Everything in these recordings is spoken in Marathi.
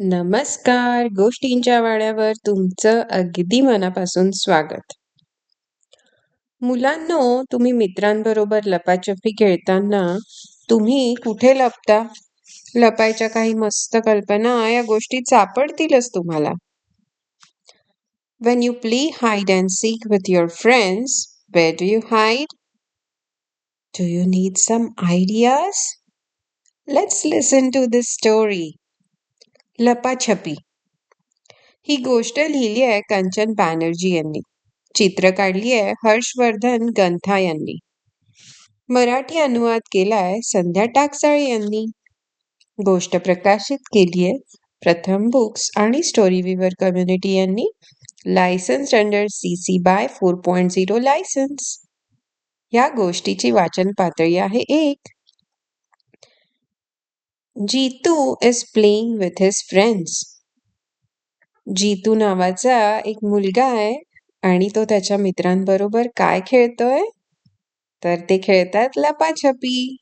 नमस्कार गोष्टींच्या वाड्यावर तुमचं अगदी मनापासून स्वागत. मुलांनो तुम्ही मित्रांबरोबर लपाछपी खेळताना तुम्ही कुठे लपता? लपायच्या काही मस्त कल्पना या गोष्टी सापडतीलच तुम्हाला. When you play hide and seek with your friends where do you hide do you need some ideas let's listen to this story लपाछपी. ही गोष्ट लिहिली आहे कंचन बॅनर्जी यांनी. चित्र काढली आहे हर्षवर्धन गंथा यांनी. मराठी अनुवाद केलाय संध्या टाकसाळे यांनी. गोष्ट प्रकाशित केली आहे प्रथम बुक्स आणि स्टोरी विवर कम्युनिटी यांनी. Licence under C C by four point zero licence या गोष्टीची वाचन पातळी आहे एक. Jitu is playing with his friends Jitu नावाचा एक मुलगा आहे आणि तो त्याच्या मित्रांबरोबर काय खेळतोय? तर ते खेळतात लपाछपी.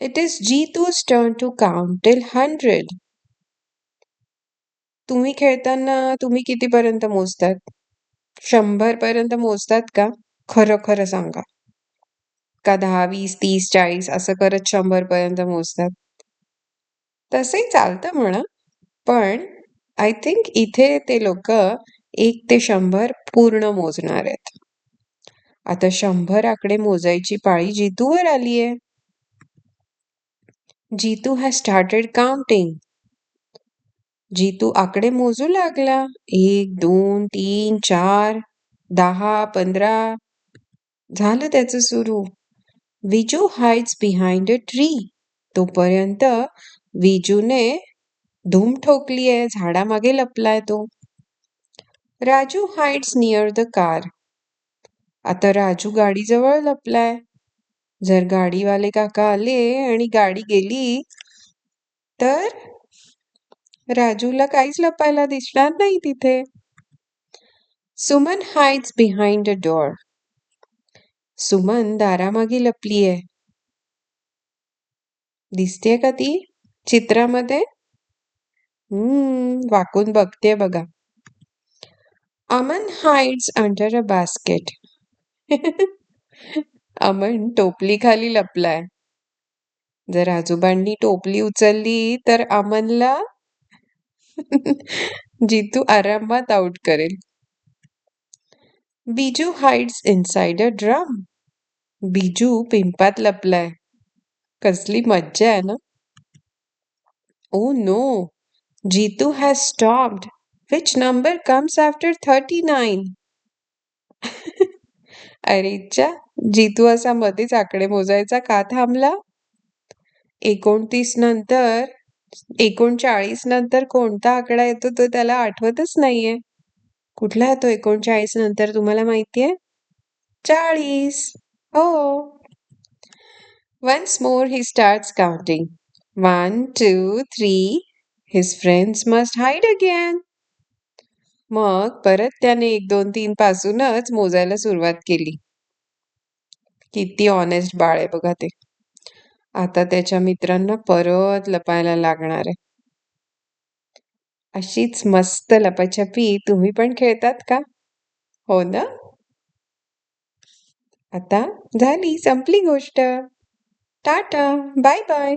It is Jitu's turn to count till hundred तुम्ही खेळताना तुम्ही कितीपर्यंत मोजतात? शंभर पर्यंत मोजतात का? खरं खरं सांगा. का दहा वीस तीस चाळीस असं करत शंभर पर्यंत मोजतात. तसंही चालतं म्हणा. पण आय थिंक इथे ते लोक एक ते शंभर पूर्ण मोजणार आहेत. आता शंभर आकडे मोजायची पाळी जितूवर आली आहे. Jitu has started counting Jitu आकडे मोजू लागला. एक दोन तीन चार दहा पंधरा. झालं त्याचं सुरू. Viju hides behind a tree तोपर्यंत विजूने धूम ठोकली आहे झाडामागे लपलाय तो. Raju hides near the car आता राजू गाडीजवळ लपलाय. जर गाडीवाले काका आले आणि गाडी गेली तर राजूला काहीच लपायला दिसणार नाही तिथे. Suman hides behind a door Suman दारामागे लपली आहे दिसते का ती? चित्रामध्ये? हम्म वाकून बघते बघा. Aman hides under a basket Aman टोपली खाली लपलाय. जर आजोबांनी टोपली उचलली तर अमनला जितू आरामात आउट करेल. Biju hides inside a drum Biju पिंपात लपलाय. कसली मज्जा आहे ना? ओ no Jitu has stopped which number comes after thirty nine अरे इच्छा जितू असा मध्येच आकडे मोजायचा का थांबला? एकोणतीस नंतर एकोणचाळीस नंतर कोणता आकडा येतो तो त्याला आठवतच नाहीये. कुठला येतो एकोणचाळीस नंतर तुम्हाला माहितीये? चाळीस. हो. Once more he start counting one two three his friends must hide again मग परत त्याने एक दोन तीन पासूनच मोजायला सुरुवात केली. किती ऑनेस्ट बाळ आहे बघा ते. आता त्याच्या मित्रांना परत लपायला लागणार आहे. अशीच मस्त लपाछपी तुम्ही पण खेळतात का? हो ना? आता झाली संपली गोष्ट. Tata bye bye